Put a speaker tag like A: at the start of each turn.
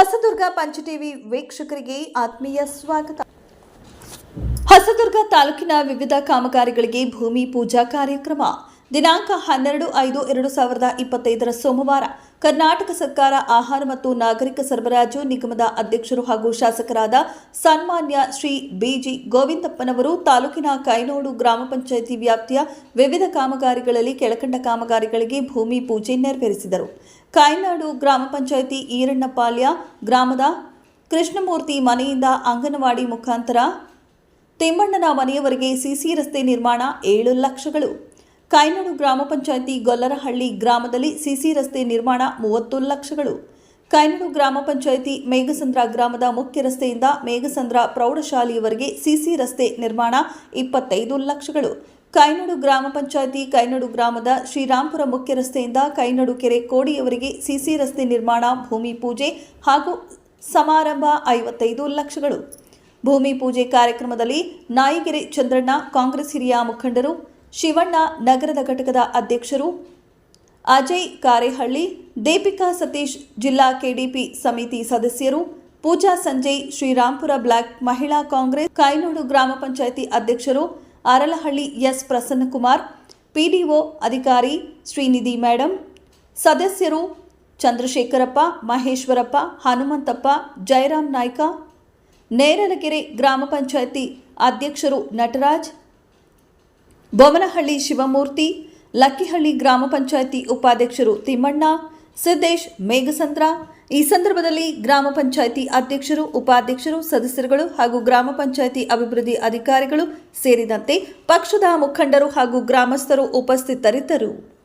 A: ಹೊಸದುರ್ಗ ಪಂಚಟಿವಿ ವೀಕ್ಷಕರಿಗೆ ಆತ್ಮೀಯ ಸ್ವಾಗತ. ಹೊಸದುರ್ಗ ತಾಲೂಕಿನ ವಿವಿಧ ಕಾಮಗಾರಿಗಳಿಗೆ ಭೂಮಿ ಪೂಜಾ ಕಾರ್ಯಕ್ರಮ ದಿನಾಂಕ ಹನ್ನೆರಡು ಐದು ಎರಡು ಸಾವಿರದ ಇಪ್ಪತ್ತೈದರ ಸೋಮವಾರ ಕರ್ನಾಟಕ ಸರ್ಕಾರ ಆಹಾರ ಮತ್ತು ನಾಗರಿಕ ಸರಬರಾಜು ನಿಗಮದ ಅಧ್ಯಕ್ಷರು ಹಾಗೂ ಶಾಸಕರಾದ ಸನ್ಮಾನ್ಯ ಶ್ರೀ ಬಿಜಿ ಗೋವಿಂದಪ್ಪನವರು, ತಾಲೂಕಿನ ಕೈನೋಡು ಗ್ರಾಮ ಪಂಚಾಯಿತಿ ವ್ಯಾಪ್ತಿಯ ವಿವಿಧ ಕಾಮಗಾರಿಗಳಲ್ಲಿ ಕೆಳಕಂಡ ಕಾಮಗಾರಿಗಳಿಗೆ ಭೂಮಿ ಪೂಜೆ ನೆರವೇರಿಸಿದರು. ಕಾಯ್ನಾಡು ಗ್ರಾಮ ಪಂಚಾಯಿತಿ ಈರಣ್ಣಪಾಳ್ಯ ಗ್ರಾಮದ ಕೃಷ್ಣಮೂರ್ತಿ ಮನೆಯಿಂದ ಅಂಗನವಾಡಿ ಮುಖಾಂತರ ತಿಮ್ಮಣ್ಣನ ಮನೆಯವರೆಗೆ ಸಿಸಿ ರಸ್ತೆ ನಿರ್ಮಾಣ ಏಳು ಲಕ್ಷಗಳು. ಕಾಯ್ನಾಡು ಗ್ರಾಮ ಪಂಚಾಯಿತಿ ಗೊಲ್ಲರಹಳ್ಳಿ ಗ್ರಾಮದಲ್ಲಿ ಸಿಸಿ ರಸ್ತೆ ನಿರ್ಮಾಣ ಮೂವತ್ತು ಲಕ್ಷಗಳು. ಕಾಯ್ನಾಡು ಗ್ರಾಮ ಪಂಚಾಯಿತಿ ಮೇಘಸಂದ್ರ ಗ್ರಾಮದ ಮುಖ್ಯ ರಸ್ತೆಯಿಂದ ಮೇಘಸಂದ್ರ ಪ್ರೌಢಶಾಲೆಯವರೆಗೆ ಸಿಸಿ ರಸ್ತೆ ನಿರ್ಮಾಣ ಇಪ್ಪತ್ತೈದು ಲಕ್ಷಗಳು. ಕಾಯ್ನಾಡು ಗ್ರಾಮ ಪಂಚಾಯಿತಿ ಕೈನಡು ಗ್ರಾಮದ ಶ್ರೀರಾಂಪುರ ಮುಖ್ಯ ರಸ್ತೆಯಿಂದ ಕೈನಡು ಕೆರೆ ಕೋಡಿಯವರೆಗೆ ಸಿಸಿ ರಸ್ತೆ ನಿರ್ಮಾಣ ಭೂಮಿ ಪೂಜೆ ಹಾಗೂ ಸಮಾರಂಭ ಐವತ್ತೈದು ಲಕ್ಷಗಳು. ಭೂಮಿ ಪೂಜೆ ಕಾರ್ಯಕ್ರಮದಲ್ಲಿ ನಾಯಿಗೆರೆ ಚಂದ್ರಣ್ಣ, ಕಾಂಗ್ರೆಸ್ ಹಿರಿಯ ಮುಖಂಡರು ಶಿವಣ್ಣ ನಗರದ ಘಟಕದ ಅಧ್ಯಕ್ಷರು ಅಜಯ್ ಕಾರೇಹಳ್ಳಿ, ದೀಪಿಕಾ ಸತೀಶ್ ಜಿಲ್ಲಾ ಕೆಡಿಪಿ ಸಮಿತಿ ಸದಸ್ಯರು, ಪೂಜಾ ಸಂಜಯ್, ಶ್ರೀರಾಂಪುರ ಬ್ಲಾಕ್ ಮಹಿಳಾ ಕಾಂಗ್ರೆಸ್, ಕಾಯ್ನೋಡು ಗ್ರಾಮ ಪಂಚಾಯಿತಿ ಅಧ್ಯಕ್ಷರು ಅರಲಹಳ್ಳಿ ಎಸ್ ಪ್ರಸನ್ನಕುಮಾರ್, ಪಿಡಿಒ ಅಧಿಕಾರಿ ಶ್ರೀನಿಧಿ ಮೇಡಂ, ಸದಸ್ಯರು ಚಂದ್ರಶೇಖರಪ್ಪ, ಮಹೇಶ್ವರಪ್ಪ, ಹನುಮಂತಪ್ಪ ಜಯರಾಮ್ ನಾಯ್ಕ, ನೇರಲಗೆರೆ ಗ್ರಾಮ ಪಂಚಾಯಿತಿ ಅಧ್ಯಕ್ಷರು ನಟರಾಜ್ ಬೊಮ್ಮನಹಳ್ಳಿ ಶಿವಮೂರ್ತಿ, ಲಕ್ಕಿಹಳ್ಳಿ ಗ್ರಾಮ ಪಂಚಾಯಿತಿ ಉಪಾಧ್ಯಕ್ಷರು ತಿಮ್ಮಣ್ಣ, ಸಿದ್ದೇಶ್ ಮೇಘಸಂದ್ರ. ಈ ಸಂದರ್ಭದಲ್ಲಿ ಗ್ರಾಮ ಪಂಚಾಯಿತಿ ಅಧ್ಯಕ್ಷರು, ಉಪಾಧ್ಯಕ್ಷರು, ಸದಸ್ಯರುಗಳು ಹಾಗೂ ಗ್ರಾಮ ಪಂಚಾಯಿತಿ ಅಭಿವೃದ್ಧಿ ಅಧಿಕಾರಿಗಳು ಸೇರಿದಂತೆ ಪಕ್ಷದ ಮುಖಂಡರು ಹಾಗೂ ಗ್ರಾಮಸ್ಥರು ಉಪಸ್ಥಿತರಿದ್ದರು.